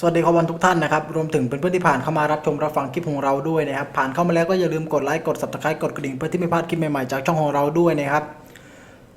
สวัสดีครับวันทุกท่านนะครับ รวมถึงเพื่อนๆที่ผ่านเข้ามารับชมรับฟังคลิปของเราด้วยนะครับ ผ่านเข้ามาแล้วก็อย่าลืมกดไลค์กด subscribe กดกระดิ่งเพื่อที่ไม่พลาดคลิปใหม่ๆจากช่องของเราด้วยนะครับ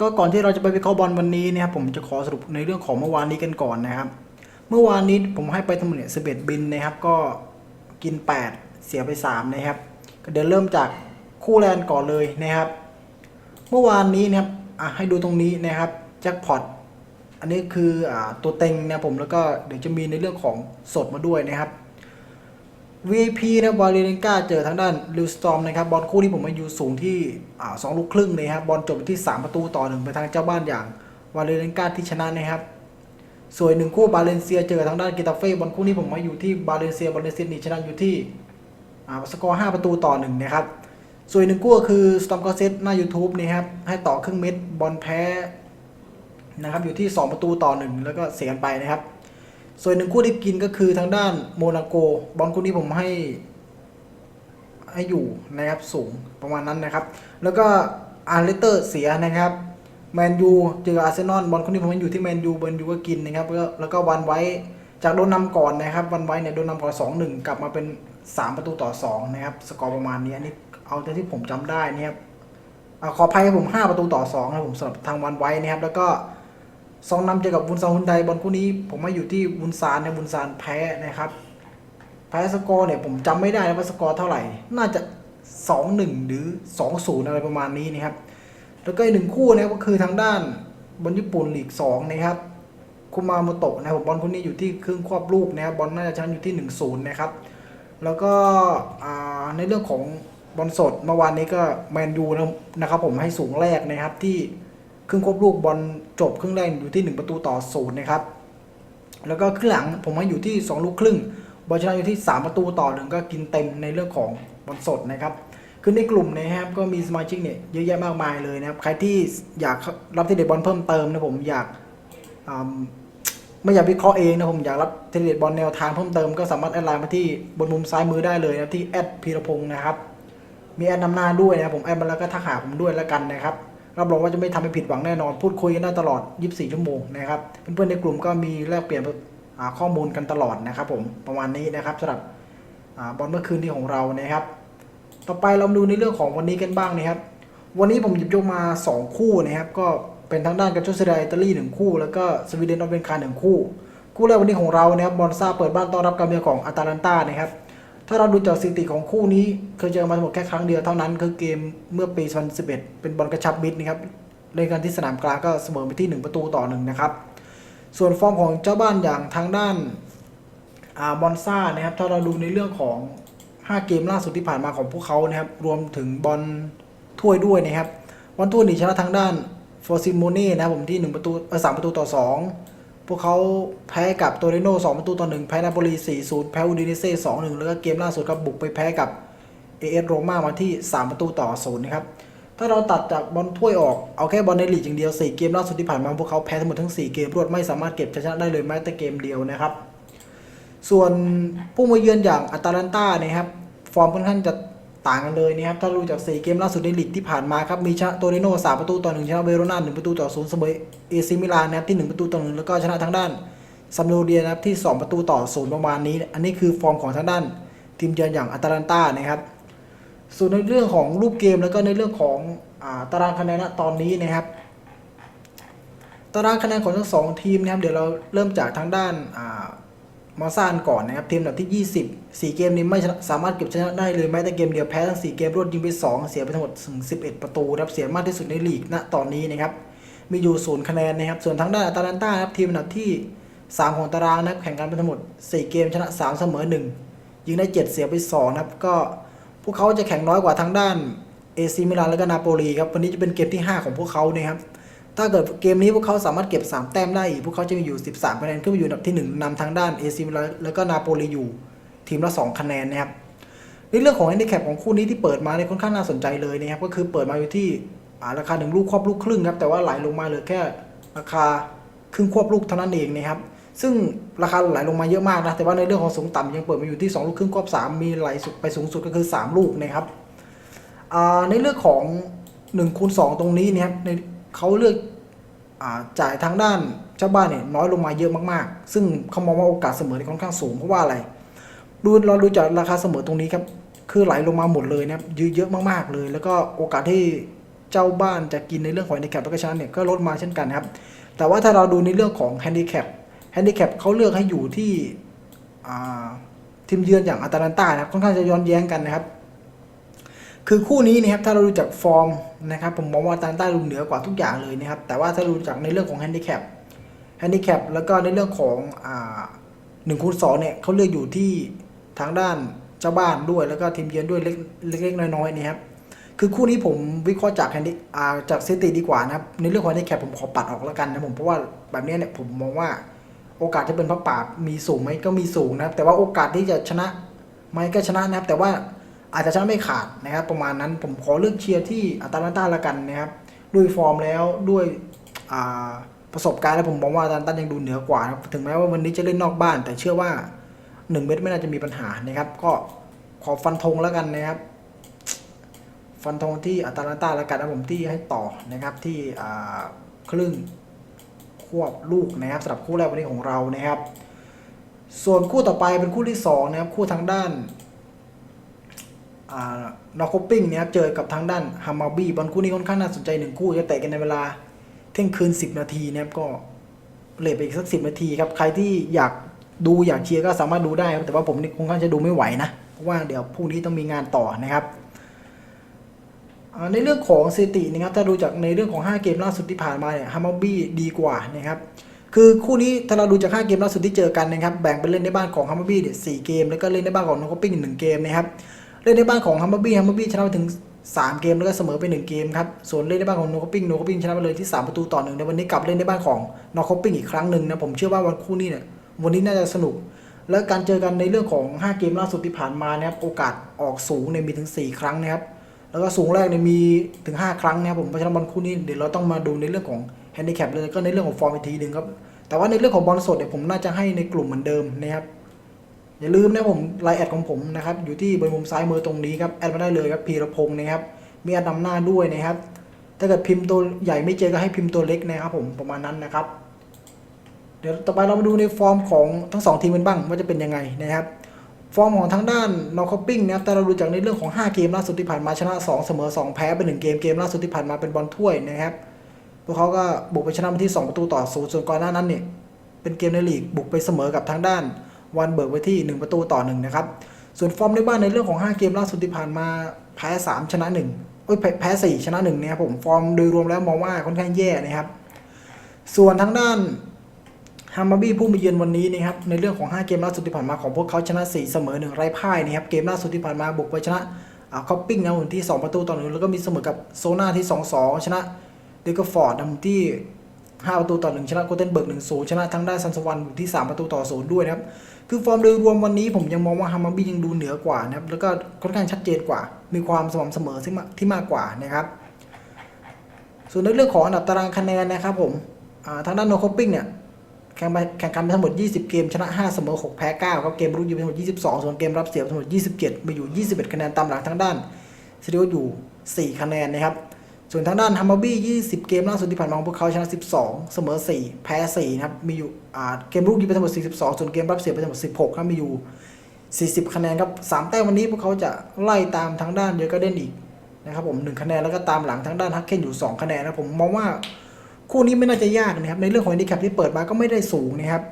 ก็ก่อนที่เราจะไปวิเคราะห์บอลวันนี้นะครับผมจะขอสรุปในเรื่องของเมื่อวานนี้กันก่อนนะครับ เมื่อวานนี้ผมให้ไปทั้งหมดเนี่ย11บินนะครับ ก็กิน 8 เสียไป3นะครับเดี๋ยวเริ่มจากคู่แรกก่อนเลยนะครับ เมื่อวานนี้นะครับให้ดูตรงนี้นะครับแจ็คพอต อันนี้คืออตัวเต็งนะผมแล้วก็เดี๋ยวจะมีในเรื่องของสดมาด้วยนะครับ VP นะบอลเลนกาเจอทางด้านลิวสตอมนะครับบอลคู่นี้ผมมาอยู่สูงที่สองลูกครึ่งเลยครับบอลจบที่ 3 ประตูต่อหนึ่งไปทางเจ้าบ้านอย่างวาเลนกาที่ชนะนะครับส่วนหนึ่งคู่บาเลนเซียเจอทางด้านกิตาเฟ่บอลคู่นี้ผมมาอยู่ที่บาเลนเซียบาเลนเซียนี่ชนะอยู่ที่สกอร์5ประตูต่อหนึ่งนะครับส่วนหนึ่งคู่ก็คือสตอมกอเซตหน้า YouTube นี่ครับให้ต่อครึ่งเม็ดบอลแพ้ นะครับอยู่ที่ 2 ประตูต่อ 1 แล้วก็เสียกันไปนะครับ ส่วนหนึ่งคู่ที่กินก็คือทางด้านโมนาโก บอลคู่นี้ผมให้ให้อยู่นะครับสูงประมาณนั้นนะครับ แล้วก็อาร์เลเตอร์เสียนะครับแมนยูเจออาร์เซนอลบอลคู่นี้ผมให้อยู่ที่แมนยูแมนยูก็กินนะครับแล้วก็แล้วก็วันไว้จากโดนนำก่อนนะครับ วันไว้เนี่ยโดนนำก่อน2 1กลับมาเป็น 3 ประตูต่อ 2 นะครับ สกอร์ประมาณนี้อันนี้เอาแต่ที่ผมจำได้นะครับอ่ขออภัยครับผม 5 ประตูต่อ2นะผมสำหรับทางวันไว้นะครับ แล้วก็ ซองนำเจอกับวุนซานฮุนไดบอลคู่นี้ ผมมาอยู่ที่วุนซานในะวุนซานแพ้นะครับแพ้สกอร์เนี่ยผมจำไม่ได้นะว่าสกอร์เท่าไหร่ น่าจะ 2-1 หรือ 2-0 อะไรประมาณนี้นะครับ แล้วก็อีกหนึ่งคู่นะก็คือทางด้านบอลญี่ปุ่นลีก 2 นะครับคุมาโมโตะนะครับบอลคนนี้อยู่ที่ครึ่งควบลูกนะครับบอลน่าจะชนะอยู่ที่ 1-0 นะครับ แล้วก็ในเรื่องของบอลสดเมื่อวานนี้ก็แมนยูนะครับผมให้สูงแรกนะครับที่ ครึ่งควบลูกบอลจบครึ่งแรกอยู่ที่ 1 ประตูต่อศูนย์นะครับ แล้วก็ครึ่งหลังผมให้อยู่ที่ 2 ลูกครึ่ง บอลชนะอยู่ที่ 3 ประตูต่อหนึ่งก็กินเต็มในเรื่องของบอลสดนะครับคือในกลุ่มนะครับก็มีสมาชิกเนี่ยเยอะแยะมากมายเลยนะครับ ใครที่อยากรับเทรดบอลเพิ่มเติมนะผมอยากไม่อยากวิเคราะห์เองนะผมอยากรับเทรดบอลแนวทางเพิ่มเติมก็สามารถแอดไลน์มาที่บนมุมซ้ายมือได้เลยนะที่แอดพีรพงศ์นะครับมีแอดนำหน้าด้วยนะครับผมแอดมาแล้วก็ทักหาผมด้วยแล้วกันนะครับ รับรองว่าจะไม่ทำให้ผิดหวังแน่นอน พูดคุยกันได้ตลอด 24 ชั่วโมงนะครับเพื่อนๆในกลุ่มก็มีแลกเปลี่ยนข้อมูลกันตลอดนะครับผมประมาณนี้นะครับสำหรับอบอลเมื่อคืนที่ของเรานะครับ ต่อไปเรามาดูในเรื่องของวันนี้กันบ้างนะครับ วันนี้ผมหยิบยกมา 2 คู่นะครับ ก็เป็นทางด้านกัจจุเซเดอิตาลีหนึ่งคู่ แล้วก็สวีเดนออฟเวนคาหนึ่งคู่ คู่แรกวันนี้ของเรานะครับบอลซาเปิดบ้านต้อนรับการเยือนของอาตาลันตานะครับ ถ้าเราดูจากสถิติของคู่นี้เคยเจอมาทั้งหมดแค่ครั้งเดียวเท่านั้นคือเกมเมื่อปี2011 เป็นบอลกระชับมิตรนะครับเล่นกันที่สนามกลางก็เสมอไปที่ 1 ประตูต่อหนึ่งนะครับ ส่วนฟอร์มของเจ้าบ้านอย่างทางด้านอาบอลซ่านะครับ ถ้าเราดูในเรื่องของ 5 เกมล่าสุดที่ผ่านมาของพวกเขานะครับ รวมถึงบอลถ้วยด้วยนะครับบอลถ้วยนี่ชนะทางด้านฟอร์ซิโมเน่นะครับผมที่1ประตูเออสประตูต่อ 2 พวกเขาแพ้กับโตเรโน่2ประตูต่อ1แพ้นาโปลี4-0 แพ้อูดิเนเซ่2-1 แล้วก็เกมล่าสุดครับบุกไปแพ้กับเอเอสโรม่ามาที่ 3 ประตูต่อ0นะครับ ถ้าเราตัดจากบอลถ้วยออก เอาแค่บอลในลีกอย่างเดียว 4 เกมล่าสุดที่ผ่านมาพวกเขาแพ้ทั้งหมดทั้ง 4 เกมรวดไม่สามารถเก็บชนะได้เลยแม้แต่เกมเดียวนะครับ ส่วนผู้มาเยือนอย่างอาตาลันตานะครับ ฟอร์มค่อนข้างจะ ต่างกันเลยนะครับถ้ารู้จาก 4 เกมล่าสุดในลีกที่ผ่านมาครับมีชนะโตเรโน่3ประตูต่อ1ชนะเวโรนา1ประตูต่อ0เสมอเอซิมิลานนะครับที่ 1 ประตูต่อ1แล้วก็ชนะทางด้านซัมโดเรียนะครับที่ 2 ประตูต่อ0ประมาณนี้ อันนี้คือฟอร์มของทางด้านทีมเยือนอย่างอาตาลันตานะครับส่วนในเรื่องของรูปเกมแล้วก็ในเรื่องของอาตารางคะแนนตอนนี้นะครับ ตารางคะแนนของทั้งสองทีมนะครับเดี๋ยวเราเริ่มจากทางด้านา มาซานก่อนนะครับทีมอันดับที่ 20 4 เกมนี้ไม่สามารถเก็บชนะได้เลยแม้แต่เกมเดียวแพ้ทั้ง 4 เกมรวดยิงไป 2 เสียไปทั้งหมดถึง11 ประตูครับเสียมากที่สุดในลีกณตอนนี้นะครับมีอยู่ศูนย์คะแนนนะครับส่วนทางด้านอตาลันตาครับทีมอันดับที่ 3 ของตารางนะครับแข่งกันไปทั้งหมด 4 เกมชนะ 3 เสมอ 1 ยิงได้ 7 เสียไป2นะครับก็พวกเขาจะแข่งน้อยกว่าทางด้านเอซิมิลานและก็นาโปลีครับวันนี้จะเป็นเกมที่ 5 ของพวกเขานะครับ ถ้าเกิดเกมนี้พวกเขาสามารถเก็บ 3 แต้มได้อีก พวกเขาจะมีอยู่ 13คะแนนขึ้นมาอยู่อันดับที่ 1นำทางด้านเอซิมิลานแล้วก็นาโปลีอยู่ ทีมละ 2 คะแนนนะครับในเรื่องของแฮนดิแคปของคู่นี้ที่เปิดมาเนี่ยค่อนข้างน่าสนใจเลยนะครับก็คือเปิดมาอยู่ที่ราคาหนึ่งลูกควบลูกครึ่งครับแต่ว่าไหลลงมาเหลือแค่ราคาครึ่งควบลูกเท่านั้นเองนะครับซึ่งราคาไหลลงมาเยอะมากนะแต่ว่าในเรื่องของสูงต่ำยังเปิดมาอยู่ที่ 2 ลูกครึ่งควบ3มีไหลสุดไปสูงสุดก็คือ 3 ลูกนะครับในเรื่องของ1คูณ2ตรงนี้เนะครับใน เขาเลือกอจ่ายทางด้านเจ้าบ้านเนี่ยน้อยลงมาเยอะมากๆ ซึ่งเขามองว่าโอกาสเสมอเนี่ยค่อนข้างสูงเพราะว่าอะไร ดูเราดูจากราคาเสมอตรงนี้ครับ คือไหลลงมาหมดเลยนะครับเยอะเยอะมากๆเลย แล้วก็โอกาสที่เจ้าบ้านจะกินในเรื่องของแฮนดิแคปแล้วก็ชนะเนี่ยก็ลดมาเช่นกันครับ แต่ว่าถ้าเราดูในเรื่องของแฮนดิแคปแฮนดิแคปเขาเลือกให้อยู่ที่ทีมเยือนอย่างอาตาลันตานะครับค่อนข้างจะย้อนแย้งกันนะครับ คือคู่นี้นะครับถ้าเราดูจากฟอร์มนะครับผมมองว่าอาตาลันตาดูเหนือกว่าทุกอย่างเลยนะครับแต่ว่าถ้าดูจากในเรื่องของแฮนดิแคปแฮนดิแคปแล้วก็ในเรื่องของหนึ่งคูณสองเนี่ยเขาเลือกอยู่ที่ทางด้านเจ้าบ้านด้วยแล้วก็ทีมเยือนด้วยเล็กเล็กๆน้อยๆนะครับคือคู่นี้ผมวิเคราะห์จากแฮนดิจากสถิติดีกว่านะครับในเรื่องของแฮนดิแคปผมขอปัดออกแล้วกันนะผมเพราะว่าแบบนี้เนี่ยผมมองว่าโอกาสจะเป็นพระป่ามีสูงไหมก็มีสูงนะครับแต่ว่าโอกาสที่จะชนะไหมก็ชนะนะครับแต่ว่า อาจจะชนะไม่ขาดนะครับ ประมาณนั้นผมขอเลือกเชียร์ที่อัตาลันตาละกันนะครับด้วยฟอร์มแล้วด้วยประสบการณ์แล้วผมมองว่าอัตาลันตายังดูเหนือกว่านะครับถึงแม้ว่าวันนี้จะเล่นนอกบ้าน แต่เชื่อว่าหนึ่งเม็ดไม่น่าจะมีปัญหานะครับ ก็ขอฟันธงแล้วกันนะครับ ฟันธงที่อัตาลันตาแล้วกันนะผมที่ให้ต่อนะครับที่ครึ่งควบลูกนะครับสำหรับคู่แรกวันนี้ของเรานะครับ ส่วนคู่ต่อไปเป็นคู่ที่สองนะครับคู่ทางด้าน นอคปิ้งเนะครับเจอกับทางด้านฮามาบีบอลคู่นี้ค่อนข้างน่าสนใจหนึ่งคู่จะเตะกันในเวลาเที่ยงคืน 10 นาทีนะครับก็เลทไปอีกสักสินาทีครับใครที่อยากดูอยากเชียร์ก็สามารถดูได้ครับแต่ว่าผมนี่คงข้างจะดูไม่ไหวนะเพราะว่าเดี๋ยวพรุ่งนี้ต้องมีงานต่อนะครับในเรื่องของสถิตินะครับถ้าดูจากในเรื่องของ 5 เกมล่าสุดที่ผ่านมาเนี่ยฮัมมบี้ดีกว่านะครับคือคู่นี้ถ้าเราดูจาก 5 เกมล่าสุดที่เจอกันนะครับแบ่งเป็นเล่นในบ้านของฮัมมบี้เนี่ยสเกมแล้วก็เล่นในบ้านของนกปิ้งหนึ่งเกมนะครับ เล่นในบ้านของฮัมมบี้ฮัมมบี้ชนะไปถึง 3 เกมแล้วก็เสมอไป 1 เกมครับ ส่วนเล่นในบ้านของนกปิ้งนกปิ้งชนะไปเลยที่ 3 ประตูต่อหนึ่งในวันนี้กลับเล่นในบ้านของนกปิ้งอีกครั้งหนึ่งนะผมเชื่อว่าวันคู่นี้เนี่ยวันนี้น่าจะสนุก และการเจอกันในเรื่องของ 5 เกมล่าสุดที่ผ่านมานะครับโอกาสออกสูงเนี่ยมีถึง 4 ครั้งนะครับแล้วก็สูงแรกเนี่ยมีถึง 5 ครั้งนะครับผมเพราะฉะนั้นบอลคู่นี้เดี๋ยวเราต้องมาดูในเรื่องของแฮนดิแคปแล้วก็ในเรื่องของฟอร์มอีกทีหนึ่งครับแต่ว่าในเรื่องของบอลสดเนี่ยผมน่าจะให้ในกลุ่มเหมือนเดิมนะครับ อย่าลืมนะผมไลน์แอดของผมนะครับอยู่ที่บนมุมซ้ายมือตรงนี้ครับแอดมาได้เลยครับพีรพงศ์นะครับมีแอดนำหน้าด้วยนะครับถ้าเกิดพิมพ์ตัวใหญ่ไม่เจอก็ให้พิมพ์ตัวเล็กนะครับผมประมาณนั้นนะครับ เดี๋ยวต่อไปเรามาดูในฟอร์มของทั้งสองทีมกันบ้างว่าจะเป็นยังไงนะครับฟอร์มของทางด้านนอคอปปิ้งนะครับแต่เราดูจากในเรื่องของ 5 เกมล่าสุดที่ผ่านมาชนะ 2 เสมอ 2 แพ้ไป1เกมเกมล่าสุดที่ผ่านมาเป็นบอลถ้วยนะครับพวกเขาก็บุกไปชนะมาที่ 2 ประตูต่อศูนย์ส่วนก่อนหน้านั้นเนี่ยเป็นเกมในลีกบุกไปเสมอกับทางด้าน วันเบิกไว้ที่ 1 ประตูต่อ1นะครับ ส่วนฟอร์มในบ้านในเรื่องของ 5 เกมล่าสุดที่ผ่านมาแพ้ 3 ชนะ1เอ้ยแพ้แพ้4ชนะ1นะครับผมฟอร์มโดยรวมแล้วมองว่าค่อนข้างแย่นะครับ ส่วนทางด้านฮามาบี้ผู้มาเยือนวันนี้นะครับในเรื่องของ 5 เกมล่าสุดที่ผ่านมาของพวกเขาชนะ 4 เสมอ 1 ไร้พ่ายนะครับเกมล่าสุดที่ผ่านมาบุกไปชนะอาคอปปิ้งนะผมที่ 2 ประตูต่อหนึ่งแล้วก็มีเสมอกับโซนาที่ 2-2 ชนะเดกฟอร์ดนะผมที่ 5 ประตูต่อ 1 ชนะโกเทนเบิร์ก1-0 ชนะทั้งได้ซันสวรรค์อยู่ที่ 3 ประตูต่อ 0 ด้วยนะครับ คือฟอร์มโดยรวมวันนี้ผมยังมองว่าฮามาบี้ยังดูเหนือกว่านะครับ แล้วก็ค่อนข้างชัดเจนกว่า มีความสม่ำเสมอที่มากที่มากกว่านะครับ ส่วนในเรื่องของอันดับตารางคะแนนนะครับผมทางด้านโนคอปปิ้งเนี่ยแข่งไปแข่งกันไปทั้งหมด 20 เกม ชนะ 5 เสมอ 6 แพ้ 9 ครับ เกมรุกอยู่ไปทั้งหมด 22 ส่วนเกมรับเสียทั้งหมด 27มีอยู่ 21 คะแนนตามหลังทางด้านซิริโออยู่ 4 คะแนนนะครับ ส่วนทางด้านฮัมเบอร์บี้20 เกมล่าสุดที่ผ่านมาของพวกเขาชนะ 12 เสมอ 4 แพ้ 4 นะครับ มีอยู่เกมรุกยู่ไปทั้งหมด 42 ส่วนเกมรับเสียไปทั้งหมด 16 ครับ มีอยู่ 40 คะแนนครับ 3 แต้มวันนี้พวกเขาจะไล่ตามทางด้านเยอร์กเดนอีกนะครับผม 1 คะแนนแล้วก็ตามหลังทางด้านฮักเคนอยู่ 2 คะแนนนะผมมองว่าคู่นี้ไม่น่าจะยากนะครับ ในเรื่องของแฮนดิแคปที่เปิดมาก็ไม่ได้สูงนะครับ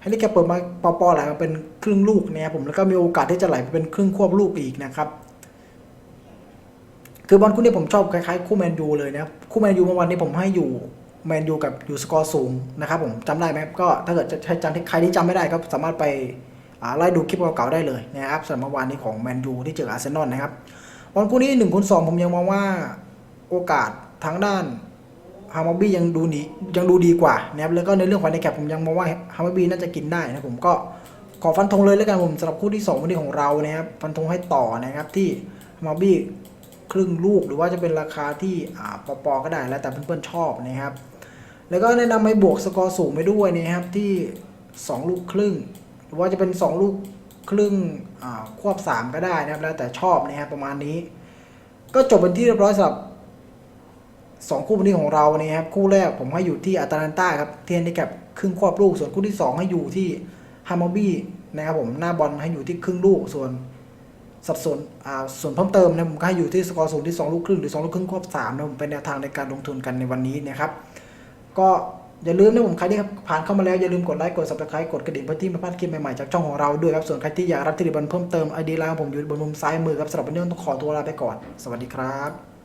แฮนดิแคปเปิดมาปอปอไหลมาเป็นครึ่งลูกนะครับผม แล้วก็มีโอกาสที่จะไหลไปเป็นครึ่งควบลูกอีกนะครับ คือบอลคู่นี้ผมชอบคล้ายๆ คู่แมนยูเลยนะคู่แมนยูเมื่อวันนี้ผมให้อยู่แมนยูกับอยู่สกอร์สูงนะครับผมจำได้ไหมก็ถ้าเกิดจะใช้จำใครที่จำไม่ได้ก็สามารถไปไล่ดูคลิปเก่าๆได้เลยนะครับสำหรับเมื่อวานนี้ของแมนยูที่เจออาร์เซนอลนะครับบอลคู่นี้1คูณ2ผมยังมองว่าโอกาสทางด้านฮาร์มบี้ยังดูดียังดูดีกว่านะครับแล้วก็ในเรื่องของในแคปผมยังมองว่าฮาร์มบี้น่าจะกินได้นะผมก็ขอฟันธงเลยแล้วกันผมสำหรับคู่ที่2วันนี้ของเรานะครับฟันธงให้ต่อนะครับที่ฮาร์มบี้ ครึ่งลูกหรือว่าจะเป็นราคาที่อ่าปอก็ได้แล้วแต่เพื่อนๆชอบนะครับ แล้วก็แนะนำให้บวกสกอร์สูงไปด้วยนะครับที่ 2 ลูกครึ่ง หรือว่าจะเป็น 2 ลูกครึ่งควบ 3 ก็ได้นะครับแล้วแต่ชอบนะครับประมาณนี้ ก็จบเป็นที่เรียบร้อยสำหรับสองคู่วันนี้ของเราเนี่ยครับคู่แรกผมให้อยู่ที่อาตาลันตาครับเที่แฮนดิแคปครึ่งควบลูก ส่วนคู่ที่สองให้อยู่ที่ฮาร์มบี้นะครับผมหน้าบอลให้อยู่ที่ครึ่งลูกส่วน สัดส่วนอ่าส่วนเพิ่มเติมนะผมก็ให้อยู่ที่สกอร์สูงที่ 2 ลูกครึ่งหรือ 2 ลูกครึ่งควบ3นะผมเป็นแนวทางในการลงทุนกันในวันนี้นะครับ ก็อย่าลืมนะผมใครที่ผ่านเข้ามาแล้ว อย่าลืมกดไลค์กด subscribe กดกระดิ่งเพื่อที่ไม่พลาดคลิปใหม่ๆจากช่องของเราด้วยครับ ส่วนใครที่อยากรับทีดีบันเพิ่มเติมไอเดีไลน์ของผมอยู่บนมุมซ้ายมือครับสำหรับวันนี้ต้องขอตัวลาไปก่อน สวัสดีครับ